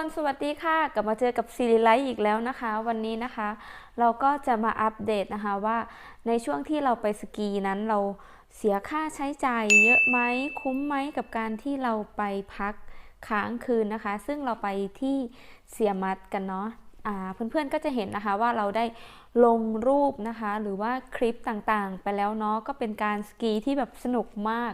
คนสวัสดีค่ะ กลับมาเจอกับซีรีไลท์อีกแล้วนะคะ วันนี้นะคะ เราก็จะมาอัปเดตนะคะว่าในช่วงที่เราไปสกีนั้นเราเสียค่าใช้จ่ายเยอะไหมคุ้มไหมกับการที่เราไปพักค้างคืนนะคะ ซึ่งเราไปที่เซียมัดกันเนาะเพื่อนๆก็จะเห็นนะคะว่าเราได้ลงรูปนะคะ หรือว่าคลิปต่างๆ ไปแล้วเนาะก็เป็นการสกีที่แบบสนุกมาก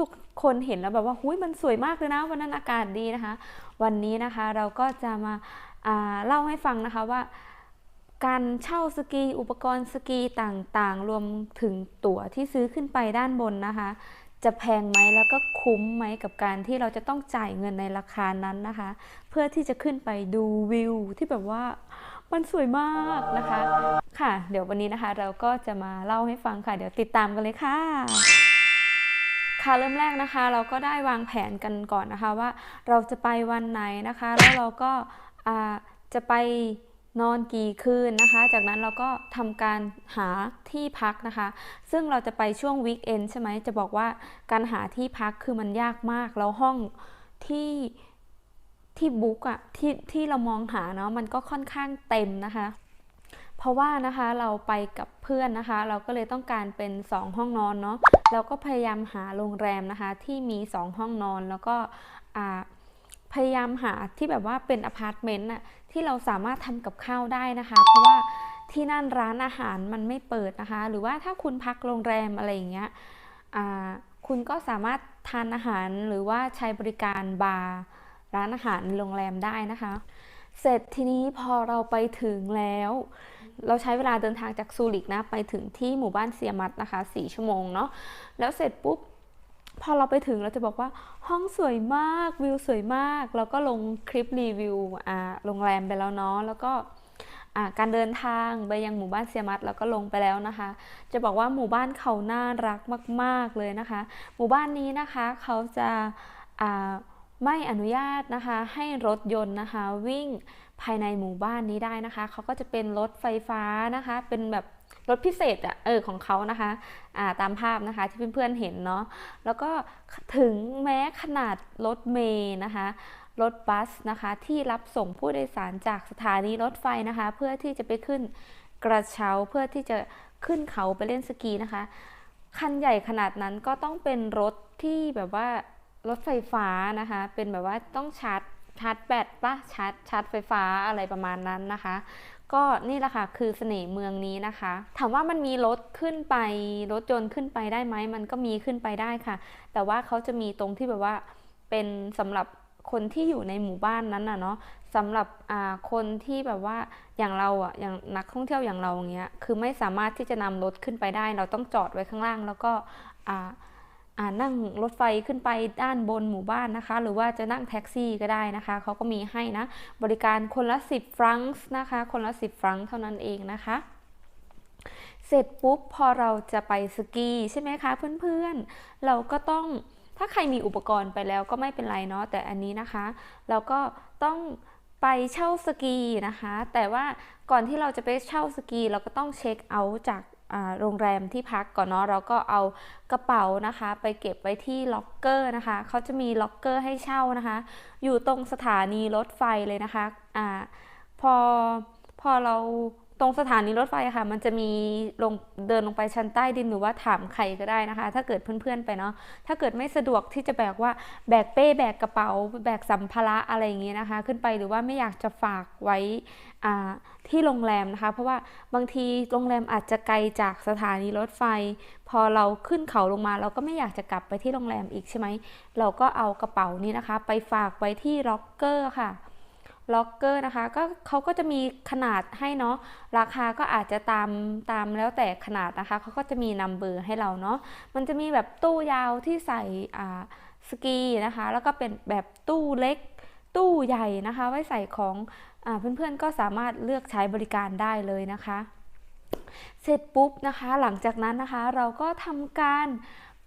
ทุกๆ คนเห็นแล้วแบบว่าหุยมันสวยมากเลยนะวันนั้นอากาศดีนะคะ วันนี้นะคะเราก็จะมาาเล่าให้ฟังนะคะว่า การเช่าสกีอุปกรณ์สกีต่างๆ รวมถึงตั๋วที่ซื้อขึ้นไปด้านบนนะคะ จะแพงไหมแล้วก็คุ้มไหมกับการที่เราจะต้องจ่ายเงินในราคานั้นนะคะ เพื่อที่จะขึ้นไปดูวิวที่แบบว่ามันสวยมากนะคะ ค่ะ เดี๋ยววันนี้นะคะเราก็จะมาเล่าให้ฟังค่ะ เดี๋ยวติดตามกันเลยค่ะ ค่ะเริ่มแรกนะคะ เราก็ได้วางแผนกันก่อนนะคะว่าเราจะไปวันไหนนะคะ แล้วเราก็จะไปนอนกี่คืนนะคะ จากนั้นเราก็ทำการหาที่พักนะคะ ซึ่งเราจะไปช่วงวีคเอนใช่ไหมจะบอกว่าการหาที่พักคือมันยากมาก แล้วห้องที่ที่บุ๊กอะที่ที่เรามองหาเนาะมันก็ค่อนข้างเต็มนะคะ เพราะว่านะคะเราไปกับเพื่อนนะคะ เราก็เลยต้องการเป็น 2 ห้องนอนเนาะเราก็พยายามหาโรงแรมนะคะ ที่มี 2 ห้องนอนแล้วก็พยายามหาที่แบบว่าเป็นอพาร์ตเมนต์น่ะที่เราสามารถทำกับข้าวได้นะคะ เพราะว่าที่นั่นร้านอาหารมันไม่เปิดนะคะ หรือว่าถ้าคุณพักโรงแรมอะไรอย่างเงี้ยคุณก็สามารถทานอาหารหรือว่าใช้บริการบาร์ร้านอาหารโรงแรมได้นะคะ เสร็จทีนี้พอเราไปถึงแล้ว เราใช้เวลาเดินทางจากซูริกนะไปถึงที่หมู่บ้านเซียมัดนะคะ 4 ชั่วโมงเนาะแล้วเสร็จปุ๊บพอเราไปถึงเราจะบอกว่าห้องสวยมากวิวสวยมาก แล้วก็ลงคลิปรีวิวอ่าโรงแรมไปแล้วเนาะแล้วก็การเดินทางไปยังหมู่บ้านเซียมัดเราก็ลงไปแล้วนะคะ จะบอกว่าหมู่บ้านเขาน่ารักมาก ๆเลยนะคะ หมู่บ้านนี้นะคะเขาจะา ไม่อนุญาตนะคะให้รถยนต์นะคะ วิ่งภายในหมู่บ้านนี้ได้นะคะ เขาก็จะเป็นรถไฟฟ้านะคะ เป็นแบบรถพิเศษอะเออของเขานะคะอ่าตามภาพนะคะที่เพื่อนๆเห็นเนาะแล้วก็ถึงแม้ขนาดรถเมย์นะคะรถบัสนะคะ ที่รับส่งผู้โดยสารจากสถานีรถไฟนะคะ เพื่อที่จะไปขึ้นกระเช้าเพื่อที่จะขึ้นเขาไปเล่นสกีนะคะ คันใหญ่ขนาดนั้นก็ต้องเป็นรถที่แบบว่า รถไฟฟ้านะคะ เป็นแบบว่าต้องชาร์จชาร์จแบตปะชาร์จชาร์จไฟฟ้าอะไรประมาณนั้นนะคะ ก็นี่แหละค่ะคือเสน่ห์เมืองนี้นะคะ ถามว่ามันมีรถขึ้นไปรถยนต์ขึ้นไปได้ไหมมันก็มีขึ้นไปได้ค่ะ แต่ว่าเขาจะมีตรงที่แบบว่าเป็นสำหรับคนที่อยู่ในหมู่บ้านนั้นน่ะเนาะสำหรับคนที่แบบว่าอย่างเราอะอย่างนักท่องเที่ยวอย่างเราอย่างเงี้ยคือไม่สามารถที่จะนำรถขึ้นไปได้ เราต้องจอดไว้ข้างล่าง แล้วก็อ่า นั่งรถไฟขึ้นไปด้านบนหมู่บ้านนะคะ หรือว่าจะนั่งแท็กซี่ก็ได้นะคะเขาก็มีให้นะ บริการคนละ 10 ฟรังก์นะคะ คนละ 10 ฟรังก์เท่านั้นเองนะคะเสร็จปุ๊บพอเราจะไปสกีใช่ไหมคะเพื่อนๆ เราก็ต้องถ้าใครมีอุปกรณ์ไปแล้วก็ไม่เป็นไรเนาะแต่อันนี้นะคะ เราก็ต้องไปเช่าสกีนะคะ แต่ว่าก่อนที่เราจะไปเช่าสกี เราก็ต้องเช็คเอาท์จาก โรงแรมที่พักก่อนเนาะเราก็เอากระเป๋านะคะ ไปเก็บไว้ที่ล็อกเกอร์นะคะเขาจะมีล็อกเกอร์ให้เช่านะคะ อยู่ตรงสถานีรถไฟเลยนะคะอ่าพอพอเรา ตรงสถานีรถไฟค่ะ มันจะมีลงเดินลงไปชั้นใต้ดินหรือว่าถามใครก็ได้นะคะ ถ้าเกิดเพื่อนๆไปเนาะถ้าเกิดไม่สะดวกที่จะแบกว่าแบกเป้แบกกระเป๋า แบกสัมภาระอะไรอย่างเงี้ยนะคะ ขึ้นไปหรือว่าไม่อยากจะฝากไว้อ่าที่โรงแรมนะคะ เพราะว่าบางทีโรงแรมอาจจะไกลจากสถานีรถไฟ พอเราขึ้นเขาลงมา เราก็ไม่อยากจะกลับไปที่โรงแรมอีกใช่ไหมเราก็เอากระเป๋านี้นะคะ ไปฝากไว้ที่ล็อกเกอร์ค่ะ ล็อกเกอร์นะคะก็เขาก็จะมีขนาดให้เนาะราคาก็อาจจะตามตามแล้วแต่ขนาดนะคะเขาก็จะมีนัมเบอร์ให้เราเนาะมันจะมีแบบตู้ยาวที่ใส่อ่าสกีนะคะ แล้วก็เป็นแบบตู้เล็ก ตู้ใหญ่นะคะ ไว้ใส่ของอ่าเพื่อนๆก็สามารถเลือกใช้บริการได้เลยนะคะ เสร็จปุ๊บนะคะ หลังจากนั้นนะคะเราก็ทำการ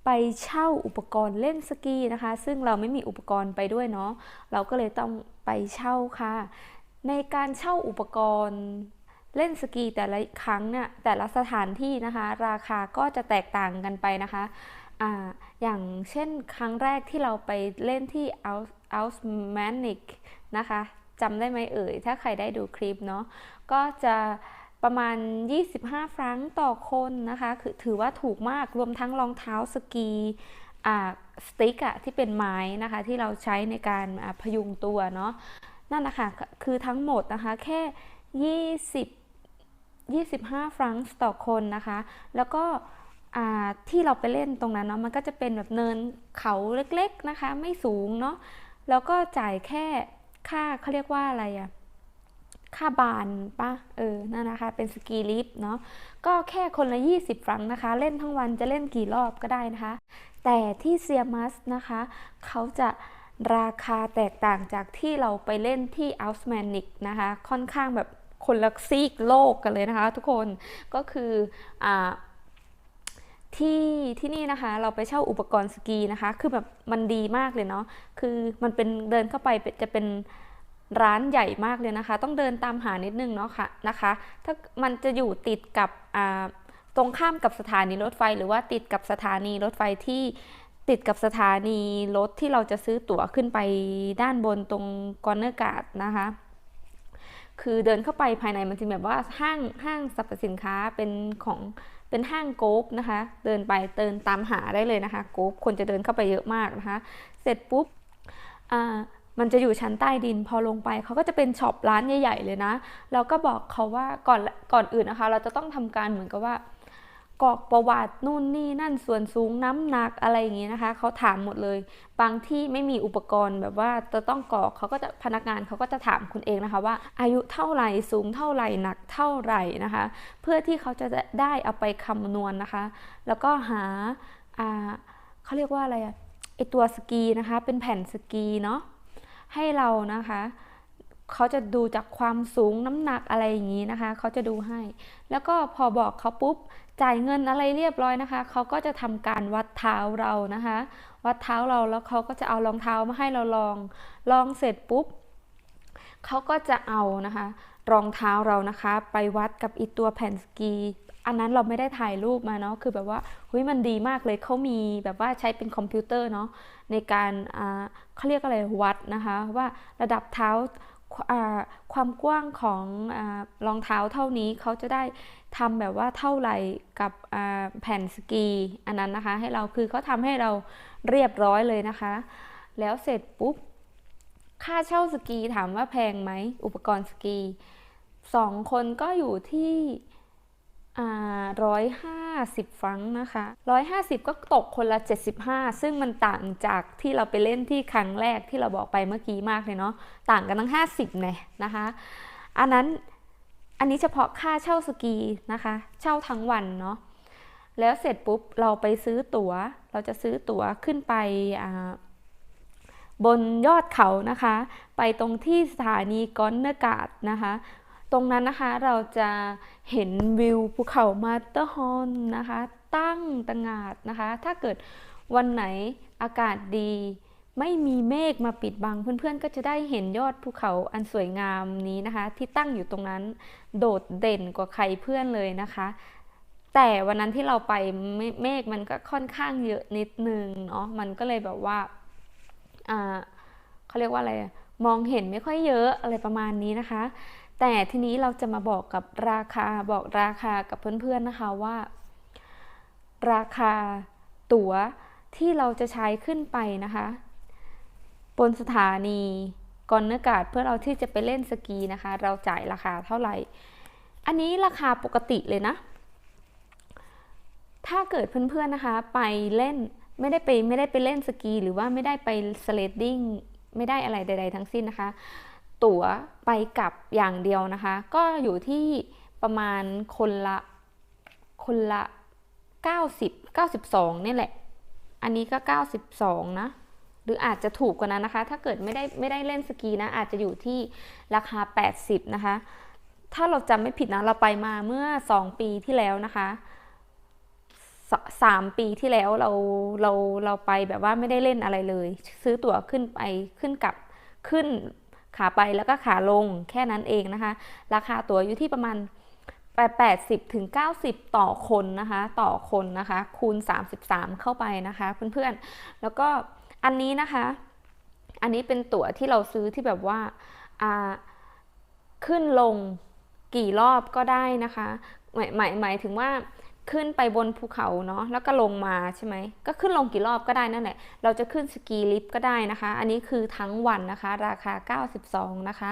ไปเช่าอุปกรณ์เล่นสกีนะคะ ซึ่งเราไม่มีอุปกรณ์ไปด้วยเนาะเราก็เลยต้องไปเช่าค่ะ ในการเช่าอุปกรณ์เล่นสกีแต่ละครั้งเนี่ยแต่ละสถานที่นะคะ ราคาก็จะแตกต่างกันไปนะคะอ่าอย่างเช่นครั้งแรกที่เราไปเล่นที่ Ausmanic นะคะจำได้ไหมเอ่ย ถ้าใครได้ดูคลิปเนาะก็จะ ประมาณ 25 ฟรังก์ต่อคนนะคะ คือถือว่าถูกมากรวมทั้งรองเท้าสกีอ่าสติ๊กอะที่เป็นไม้นะคะ ที่เราใช้ในการพยุงตัวเนาะนั่นนะคะคือทั้งหมดนะคะ แค่ 20 25 ฟรังก์ต่อคนนะคะ แล้วก็อ่าที่เราไปเล่นตรงนั้นเนาะมันก็จะเป็นแบบเนินเขาเล็กๆนะคะ ไม่สูงเนาะแล้วก็จ่ายแค่ค่าเขาเรียกว่าอะไรอะ ค่าบานปะเออนั่นนะคะ เป็นสกีลิฟต์เนาะก็แค่คนละ 20 ฟรังนะคะ เล่นทั้งวันจะเล่นกี่รอบก็ได้นะคะ แต่ที่เซียมัสนะคะ เขาจะราคาแตกต่างจากที่เราไปเล่นที่อัลสแมนิกนะคะ ค่อนข้างแบบคนละซีกโลกกันเลยนะคะทุกคนก็คืออ่าที่ที่นี่นะคะเราไปเช่าอุปกรณ์สกีนะคะ คือแบบมันดีมากเลยเนาะคือมันเป็นเดินเข้าไปจะเป็น ร้านใหญ่มากเลยนะคะ ต้องเดินตามหานิดนึงเนาะค่ะนะคะ ถ้ามันจะอยู่ติดกับตรงข้ามกับสถานีรถไฟ หรือว่าติดกับสถานีรถไฟที่ติดกับสถานีรถที่เราจะซื้อตั๋วขึ้นไปด้านบนตรงกอนเนอร์การ์ดนะคะ คือเดินเข้าไปภายในมันจะแบบว่าห้างห้างสรรพสินค้าเป็นของเป็นห้างโกฟนะคะ เดินไปเดินตามหาได้เลยนะคะโกฟคนจะเดินเข้าไปเยอะมากนะคะ เสร็จปุ๊บอ่า มันจะอยู่ชั้นใต้ดินพอลงไปเขาก็จะเป็นช็อปร้านใหญ่ๆเลยนะเราก็บอกเขาว่าก่อนก่อนอื่นนะคะ เราจะต้องทำการเหมือนกับว่ากรอกประวัตินู่นนี่นั่นส่วนสูงน้ำหนักอะไรอย่างงี้นะคะเขาถามหมดเลย บางที่ไม่มีอุปกรณ์แบบว่าจะต้องกรอกเขาก็จะพนักงานเขาก็จะถามคุณเองนะคะว่า อายุเท่าไหร่สูงเท่าไหร่หนักเท่าไหร่นะคะ เพื่อที่เขาจะได้เอาไปคำนวณนะคะ แล้วก็หาอ่าเขาเรียกว่าอะไรอะไอตัวสกีนะคะ เป็นแผ่นสกีเนาะ ให้เรานะคะ เขาจะดูจากความสูงน้ำหนักอะไรอย่างนี้นะคะ เขาจะดูให้ แล้วก็พอบอกเขาปุ๊บจ่ายเงินอะไรเรียบร้อยนะคะ เขาก็จะทำการวัดเท้าเรานะคะ วัดเท้าเราแล้วเขาก็จะเอารองเท้ามาให้เราลอง ลองเสร็จปุ๊บเขาก็จะเอานะคะ รองเท้าเรานะคะ ไปวัดกับอีตัวแผ่นสกี อันนั้นเราไม่ได้ถ่ายรูปมาเนาะคือแบบว่าเฮ้ยมันดีมากเลยเขามีแบบว่าใช้เป็นคอมพิวเตอร์เนาะในการอ่า เขาเรียกอะไรวัดนะคะว่าระดับเท้าความกว้างของรองเท้าเท่านี้เขาจะได้ทำแบบว่าเท่าไหร่กับแผ่นสกีอันนั้นนะคะ ให้เราคือเขาทำให้เราเรียบร้อยเลยนะคะ แล้วเสร็จปุ๊บค่าเช่าสกีถามว่าแพงไหมอุปกรณ์สกีสองคนก็อยู่ที่ ร้อยห้าสิบฟรังนะคะร้อยห้าสิบก็ตกคนละเจ็ดสิบห้าซึ่งมันต่างจากที่เราไปเล่นที่ครั้งแรกที่เราบอกไปเมื่อกี้มากเลยเนาะต่างกันตั้งห้าสิบเนี่ยนะคะ อันนั้นอันนี้เฉพาะค่าเช่าสกีนะคะ เช่าทั้งวันเนาะแล้วเสร็จปุ๊บเราไปซื้อตัว๋ว เราจะซื้อตั๋วขึ้นไปบนยอดเขานะคะ ไปตรงที่สถานีกอนเนกาดนะคะ ตรงนั้นนะคะเราจะเห็นวิวภูเขามาเตอร์ฮอนนะคะ ตั้งตงาดนะคะ ถ้าเกิดวันไหนอากาศดี ไม่มีเมฆมาปิดบังเพื่อนๆ ก็จะได้เห็นยอดภูเขาอันสวยงามนี้นะคะ ที่ตั้งอยู่ตรงนั้นโดดเด่นกว่าใครเพื่อนเลยนะคะ แต่วันนั้นที่เราไปเมฆมันก็ค่อนข้างเยอะนิดนึงเนาะมันก็เลยแบบว่าเขาเรียกว่าอะไรมองเห็นไม่ค่อยเยอะอะไรประมาณนี้นะคะ แต่ทีนี้เราจะมาบอกกับราคาบอกราคากับเพื่อนๆนะคะว่า ราคาตั๋วที่เราจะใช้ขึ้นไปนะคะ บนสถานีกอนเนอร์กาดเพื่อเราที่จะไปเล่นสกีนะคะ เราจ่ายราคาเท่าไหร่ อันนี้ราคาปกติเลยนะ ถ้าเกิดเพื่อนๆนะคะ ไปเล่นไม่ได้ไปไม่ได้ไปเล่นสกี หรือว่าไม่ได้ไปสเลดดิ้งไม่ได้อะไรใด ๆ ทั้งสิ้นนะคะ ตั๋วไปกลับอย่างเดียวนะคะ ก็อยู่ที่ประมาณคนละคนละ 90 92นี่แหละ อันนี้ก็ 92 นะ หรืออาจจะถูกกว่านั้นนะคะ ถ้าเกิดไม่ได้ไม่ได้เล่นสกีนะ อาจจะอยู่ที่ราคา 80 นะคะ ถ้าเราจำไม่ผิดนะ เราไปมาเมื่อ 2 ปีที่แล้วนะคะสามปีที่แล้วเราเราเราไปแบบว่าไม่ได้เล่นอะไรเลย ซื้อตั๋วขึ้นไปขึ้นกลับขึ้น ขาไปแล้วก็ขาลงแค่นั้นเองนะคะ ราคาตั๋วอยู่ที่ประมาณ 80ถึง90 ต่อคนนะคะ ต่อคนนะคะ คูณ 33 เข้าไปนะคะเพื่อนๆ แล้วก็อันนี้นะคะ อันนี้เป็นตั๋วที่เราซื้อที่แบบว่าอ่าขึ้นลงกี่รอบก็ได้นะคะ หมายหมายหมายถึงว่า ขึ้นไปบนภูเขาเนาะแล้วก็ลงมาใช่ไหมก็ขึ้นลงกี่รอบก็ได้นั่นแหละเราจะขึ้นสกีลิฟต์ก็ได้นะคะ อันนี้คือทั้งวันนะคะ ราคา 92 นะคะ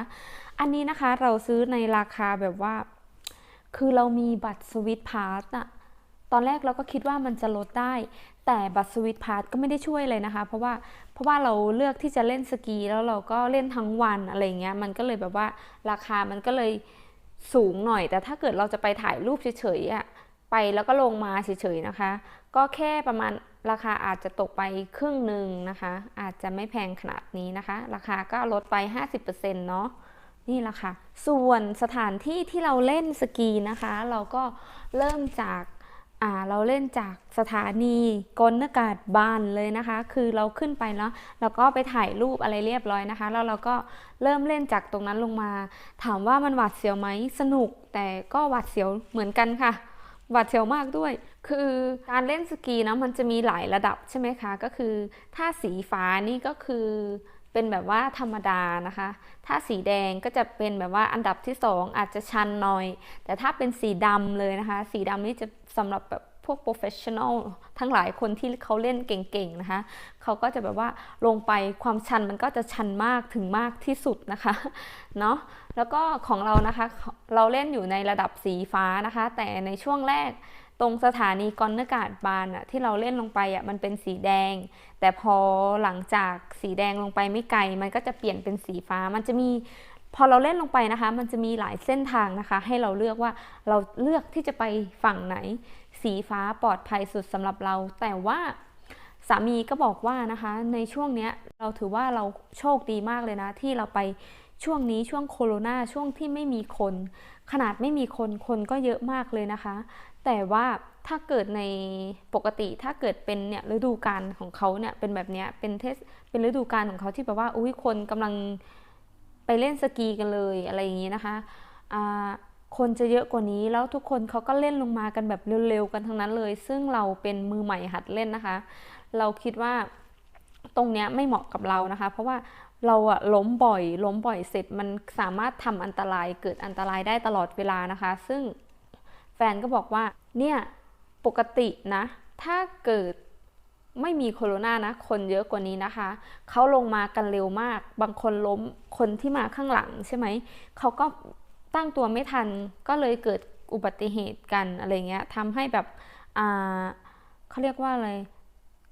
อันนี้นะคะเราซื้อในราคาแบบว่า คือเรามีบัตรสวิตพาสอะตอนแรกเราก็คิดว่ามันจะลดได้ แต่บัตรสวิตพาสก็ไม่ได้ช่วยเลยนะคะ เพราะว่าเพราะว่าเราเลือกที่จะเล่นสกีแล้วเราก็เล่นทั้งวันอะไรเงี้ยมันก็เลยแบบว่าราคามันก็เลยสูงหน่อย แต่ถ้าเกิดเราจะไปถ่ายรูปเฉยๆอะ ไปแล้วก็ลงมาเฉยๆนะคะ ก็แค่ประมาณราคาอาจจะตกไปครึ่งหนึ่งนะคะ อาจจะไม่แพงขนาดนี้นะคะ ราคาก็ลดไป 50%เนาะนี่แหละค่ะ ส่วนสถานที่ที่เราเล่นสกีนะคะ เราก็เริ่มจากาเราเล่นจากสถานีกลอากาศบานเลยนะคะ คือเราขึ้นไปแล้วเราก็ไปถ่ายรูปอะไรเรียบร้อยนะคะ แล้วเราก็เริ่มเล่นจากตรงนั้นลงมา ถามว่ามันหวาดเสียวไหมสนุกแต่ก็หวาดเสียวเหมือนกันค่ะ หวาดเสียวมากด้วย คือการเล่นสกีนะมันจะมีหลายระดับใช่ไหมคะ ก็คือถ้าสีฟ้านี่ก็คือเป็นแบบว่าธรรมดานะคะ ถ้าสีแดงก็จะเป็นแบบว่าอันดับที่สองอาจจะชันหน่อย แต่ถ้าเป็นสีดำเลยนะคะ สีดำนี่จะสำหรับแบบ พวกโปรเฟชชั่นอลทั้งหลายคนที่เขาเล่นเก่งๆนะคะเขาก็จะแบบว่าลงไปความชันมันก็จะชันมากถึงมากที่สุดนะคะเนาะแล้วก็ของเรานะคะเราเล่นอยู่ในระดับสีฟ้านะคะ แต่ในช่วงแรกตรงสถานีกอนเนอร์การ์ดบานอะที่เราเล่นลงไปอะมันเป็นสีแดง แต่พอหลังจากสีแดงลงไปไม่ไกล มันก็จะเปลี่ยนเป็นสีฟ้ามันจะมีพอเราเล่นลงไปนะคะ มันจะมีหลายเส้นทางนะคะ ให้เราเลือกว่าเราเลือกที่จะไปฝั่งไหน สีฟ้าปลอดภัยสุดสำหรับเรา แต่ว่าสามีก็บอกว่านะคะ ในช่วงเนี้ยเราถือว่าเราโชคดีมากเลยนะ ที่เราไปช่วงนี้ช่วงโควิดช่วงที่ไม่มีคน ขนาดไม่มีคนคนก็เยอะมากเลยนะคะ แต่ว่าถ้าเกิดในปกติถ้าเกิดเป็นเนี่ยฤดูกาลของเขาเนี่ยเป็นแบบเนี้ยเป็นเทศเป็นฤดูกาลของเขาที่แบบว่าอุ้ยคนกำลังไปเล่นสกีกันเลยอะไรอย่างนี้นะคะอ่า คนจะเยอะกว่านี้แล้วทุกคนเขาก็เล่นลงมากันแบบเร็วๆกันทั้งนั้นเลย ซึ่งเราเป็นมือใหม่หัดเล่นนะคะ เราคิดว่าตรงเนี้ยไม่เหมาะกับเรานะคะ เพราะว่าเราอะล้มบ่อยล้มบ่อยเสร็จมันสามารถทำอันตรายเกิดอันตรายได้ตลอดเวลานะคะ ซึ่งแฟนก็บอกว่าเนี่ยปกตินะ ถ้าเกิดไม่มีโคโรนานะ คนเยอะกว่านี้นะคะ เขาลงมากันเร็วมาก บางคนล้มคนที่มาข้างหลังใช่ไหม เขาก็ ตั้งตัวไม่ทันก็เลยเกิดอุบัติเหตุกันอะไรเงี้ยทำให้แบบเขาเรียกว่าอะไร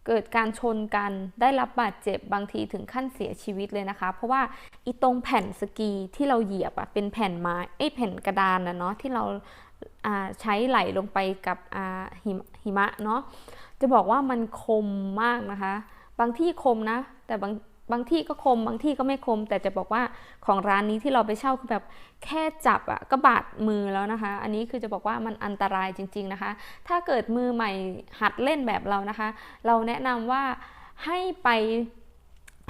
เกิดการชนกันได้รับบาดเจ็บบางทีถึงขั้นเสียชีวิตเลยนะคะ เพราะว่าอีตรงแผ่นสกีที่เราเหยียบอะเป็นแผ่นไม้ไอ้แผ่นกระดานนะเนาะที่เราาใช้ไหลลงไปกับหิมหิมะเนาะจะบอกว่ามันคมมากนะคะ บางที่คมนะ แต่บาง บางที่ก็คมบางที่ก็ไม่คม แต่จะบอกว่าของร้านนี้ที่เราไปเช่าคือแบบแค่จับอะก็บาดมือแล้วนะคะ อันนี้คือจะบอกว่ามันอันตรายจริง ๆนะคะ ถ้าเกิดมือใหม่หัดเล่นแบบเรานะคะ เราแนะนำว่าให้ไป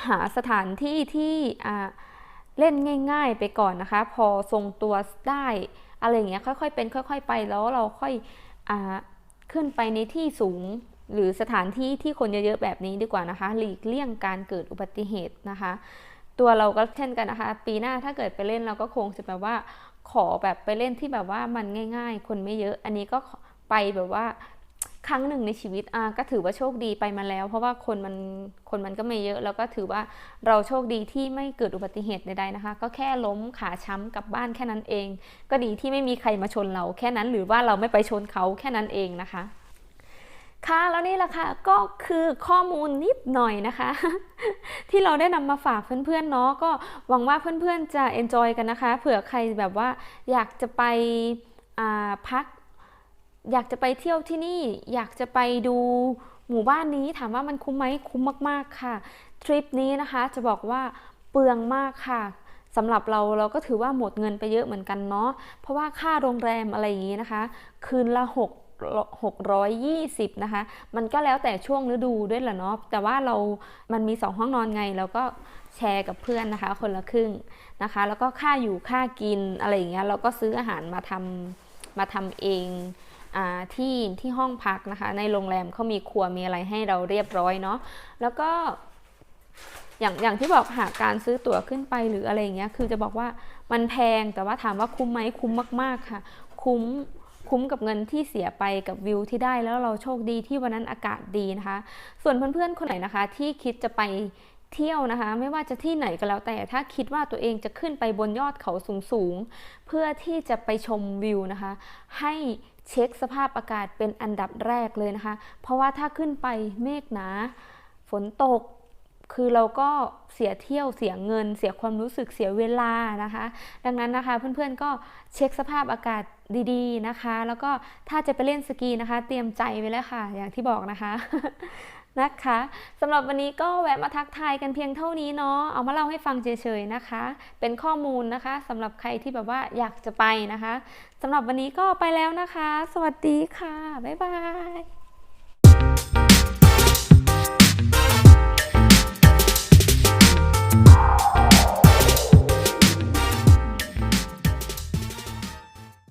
หาสถานที่ที่เล่นง่าย ๆ ไปก่อนนะคะ พอทรงตัวได้อะไรอย่างเงี้ยค่อยๆเป็นค่อย ๆ ไปแล้วเราค่อยอขึ้นไปในที่สูง หรือสถานที่ที่คนเยอะๆแบบนี้ดีกว่านะคะ หลีกเลี่ยงการเกิดอุบัติเหตุนะคะ ตัวเราก็เช่นกันนะคะ ปีหน้าถ้าเกิดไปเล่นเราก็คงจะแบบว่าขอแบบไปเล่นที่แบบว่ามันง่าย ๆ คนไม่เยอะ อันนี้ก็ไปแบบว่าครั้งหนึ่งในชีวิตอะก็ถือว่าโชคดีไปมาแล้ว เพราะว่าคนมันคนมันก็ไม่เยอะ แล้วก็ถือว่าเราโชคดีที่ไม่เกิดอุบัติเหตุใดๆนะคะ ก็แค่ล้มขาช้ำกลับบ้านแค่นั้นเอง ก็ดีที่ไม่มีใครมาชนเราแค่นั้น หรือว่าเราไม่ไปชนเขาแค่นั้นเองนะคะ ค่ะแล้วนี่แหละค่ะก็คือข้อมูลนิดหน่อยนะคะ ที่เราได้นำมาฝากเพื่อนๆเนาะก็หวังว่าเพื่อนๆจะ enjoy กันนะคะ เผื่อใครแบบว่าอยากจะไปพัก อยากจะไปเที่ยวที่นี่ อยากจะไปดูหมู่บ้านนี้ถามว่ามันคุ้มไหมคุ้มมากๆค่ะทริปนี้นะคะจะบอกว่าเปลืองมากค่ะสำหรับเราเราก็ถือว่าหมดเงินไปเยอะเหมือนกันเนาะเพราะว่าค่าโรงแรมอะไรอย่างนี้นะคะ คืนละ6 620 นะคะ มันก็แล้วแต่ช่วงฤดูด้วยแหละเนาะ แต่ว่าเรา มันมี 2 ห้องนอนไง เราก็แชร์กับเพื่อนนะคะ คนละครึ่งนะคะ แล้วก็ค่าอยู่ค่ากินอะไรอย่างเงี้ย เราก็ซื้ออาหารมาทำมาทำเองอาที่ที่ห้องพักนะคะ ในโรงแรมเขามีครัวมีอะไรให้เราเรียบร้อยเนาะ แล้วก็อย่างอย่างที่บอกหากการซื้อตั๋วขึ้นไปหรืออะไรอย่างเงี้ย คือจะบอกว่ามันแพงแต่ว่าถามว่าคุ้มไหมคุ้มมาก ๆค่ะ คุ้ม คุ้มกับเงินที่เสียไปกับวิวที่ได้แล้วเราโชคดีที่วันนั้นอากาศดีนะคะ ส่วนเพื่อนๆคนไหนนะคะ ที่คิดจะไปเที่ยวนะคะ ไม่ว่าจะที่ไหนก็แล้วแต่ถ้าคิดว่าตัวเองจะขึ้นไปบนยอดเขาสูงๆ เพื่อที่จะไปชมวิวนะคะ ให้เช็คสภาพอากาศเป็นอันดับแรกเลยนะคะ เพราะว่าถ้าขึ้นไปเมฆหนา ฝนตก คือเราก็เสียเที่ยวเสียเงิน เสียความรู้สึกเสียเวลานะคะ ดังนั้นนะคะเพื่อนๆก็เช็คสภาพอากาศดีๆนะคะ แล้วก็ถ้าจะไปเล่นสกีนะคะ เตรียมใจไว้แล้วค่ะ อย่างที่บอกนะคะนะคะสำหรับวันนี้ก็แวะมาทักทายกันเพียงเท่านี้เนาะเอามาเล่าให้ฟังเฉยๆนะคะ เป็นข้อมูลนะคะสำหรับใครที่แบบว่าอยากจะไปนะคะสำหรับวันนี้ก็ไปแล้วนะคะ สวัสดีค่ะ บ๊ายบาย you